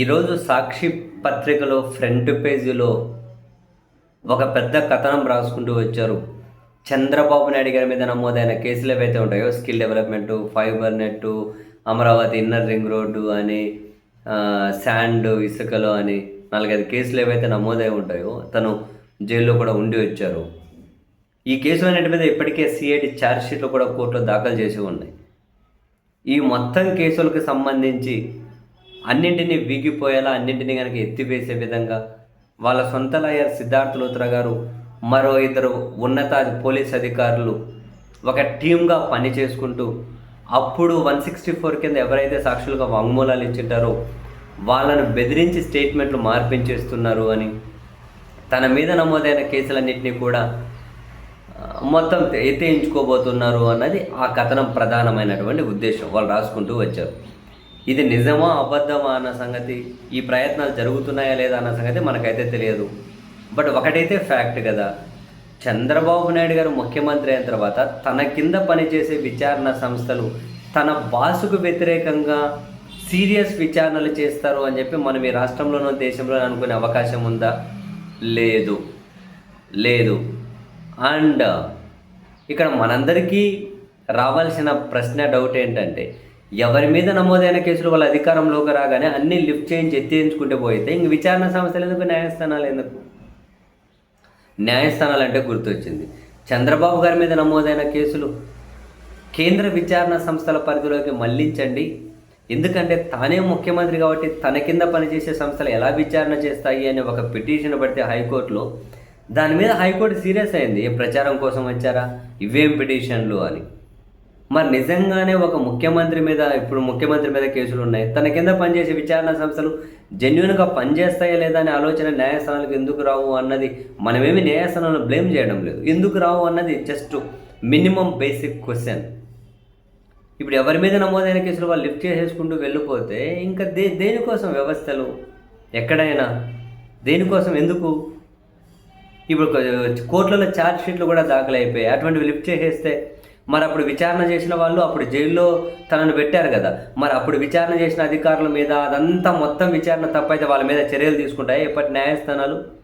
ఈరోజు సాక్షి పత్రికలో ఫ్రంట్ పేజీలో ఒక పెద్ద కథనం రాసుకుంటూ వచ్చారు. చంద్రబాబు నాయుడు గారి మీద నమోదైన కేసులు ఏవైతే ఉంటాయో skill development fiber net Amaravati inner ring road అని శాండ్ ఇసుకలు అని నాలుగైదు కేసులు ఏవైతే నమోదై ఉంటాయో తను జైల్లో కూడా ఉండి వచ్చారు. ఈ కేసులన్నిటి మీద ఇప్పటికే సిఐడి ఛార్జ్ షీట్లు కూడా కోర్టులో దాఖలు చేసి ఉన్నాయి. ఈ మొత్తం కేసులకు సంబంధించి అన్నింటినీ వీగిపోయేలా అన్నింటినీ కనుక ఎత్తివేసే విధంగా వాళ్ళ సొంత లాయర్ సిద్ధార్థ లూత్రా గారు మరో ఇద్దరు ఉన్నత పోలీస్ అధికారులు ఒక టీమ్గా పని చేసుకుంటూ అప్పుడు వన్ సిక్స్టీ ఫోర్ కింద ఎవరైతే సాక్షులుగా వాంగ్మూలాలు ఇచ్చింటారో వాళ్ళను బెదిరించి స్టేట్మెంట్లు మార్పించేస్తున్నారు అని తన మీద నమోదైన కేసులన్నింటినీ కూడా మొత్తం ఎత్తేయించుకోబోతున్నారు అన్నది ఆ కథనం ప్రధానమైనటువంటి ఉద్దేశం. వాళ్ళు రాసుకుంటూ వచ్చారు. ఇది నిజమా అబద్ధమా అన్న సంగతి ఈ ప్రయత్నాలు జరుగుతున్నాయా లేదా అన్న సంగతి మనకైతే తెలియదు. బట్ ఒకటైతే ఫ్యాక్ట్ కదా. చంద్రబాబు నాయుడు గారు ముఖ్యమంత్రి అయిన తర్వాత తన కింద పనిచేసే విచారణ సంస్థలు తన బాసుకు వ్యతిరేకంగా సీరియస్ విచారణలు చేస్తారు అని చెప్పి మనం ఈ రాష్ట్రంలోనో దేశంలో అనుకునే అవకాశం ఉందా? లేదు. లేదు. అండ్ ఇక్కడ మనందరికీ రావాల్సిన ప్రశ్న డౌట్ ఏంటంటే ఎవరి మీద నమోదైన కేసులు వాళ్ళ అధికారంలోకి రాగానే అన్ని లిఫ్ట్ చేయించి ఎత్తేయించుకుంటే పోయితే ఇంక విచారణ సంస్థలు ఎందుకు న్యాయస్థానాలు ఎందుకు? న్యాయస్థానాలు అంటే గుర్తొచ్చింది. చంద్రబాబు గారి మీద నమోదైన కేసులు కేంద్ర విచారణ సంస్థల పరిధిలోకి మళ్ళించండి. ఎందుకంటే తానే ముఖ్యమంత్రి కాబట్టి తన కింద పనిచేసే సంస్థలు ఎలా విచారణ చేస్తాయి అని ఒక పిటిషన్ పడితే హైకోర్టులో దాని మీద హైకోర్టు సీరియస్ అయింది. ఏ ప్రచారం కోసం వచ్చారా? ఇవేం పిటిషన్లు అని. మరి నిజంగానే ఒక ముఖ్యమంత్రి మీద ఇప్పుడు ముఖ్యమంత్రి మీద కేసులు ఉన్నాయి తన కింద పనిచేసే విచారణ సంస్థలు జెన్యున్గా పనిచేస్తాయా లేదా అనే ఆలోచన న్యాయస్థానాలకు ఎందుకు రావు అన్నది మనమేమి న్యాయస్థానాలను బ్లేమ్ చేయడం లేదు. ఎందుకు రావు అన్నది జస్ట్ మినిమం బేసిక్ క్వశ్చన్. ఇప్పుడు ఎవరి మీద నమోదైన కేసులు వాళ్ళు లిఫ్ట్ చేసేసుకుంటూ వెళ్ళిపోతే ఇంకా దే దేనికోసం వ్యవస్థలు? ఎక్కడైనా? దేనికోసం ఎందుకు? ఇప్పుడు కోర్టులలో ఛార్జ్ షీట్లు కూడా దాఖలు అటువంటివి లిఫ్ట్ చేసేస్తే మరి అప్పుడు విచారణ చేసిన వాళ్ళు అప్పుడు జైల్లో తనను పెట్టారు కదా. మరి అప్పుడు విచారణ చేసిన అధికారుల మీద అదంతా మొత్తం విచారణ తప్పైతే వాళ్ళ మీద చర్యలు తీసుకుంటాయి? ఎప్పటి న్యాయస్థానాలు?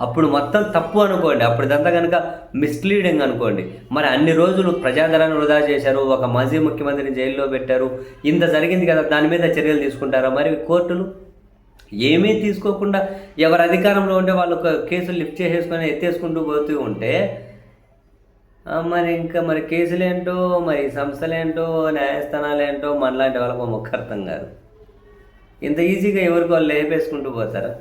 అప్పుడు మొత్తం తప్పు అనుకోండి. అప్పుడు ఇదంతా కనుక మిస్లీడింగ్ అనుకోండి. మరి అన్ని రోజులు ప్రజాధనాన్ని వృధా చేశారు. ఒక మాజీ ముఖ్యమంత్రిని జైల్లో పెట్టారు. ఇంత జరిగింది కదా దాని మీద చర్యలు తీసుకుంటారా మరి కోర్టులు? ఏమీ తీసుకోకుండా ఎవరు అధికారంలో ఉంటే వాళ్ళు ఒక కేసులు లిఫ్ట్ చేసేసుకొని ఎత్తేసుకుంటూ పోతూ ఉంటే మరి ఇంకా మరి కేసులేంటో మరి సంస్థలేంటో న్యాయస్థానాలేంటో మనలాంటి వాళ్ళకు మొక్క అర్థం కాదు. ఇంత ఈజీగా ఎవరికి వాళ్ళు లేపేసుకుంటూ పోతారా?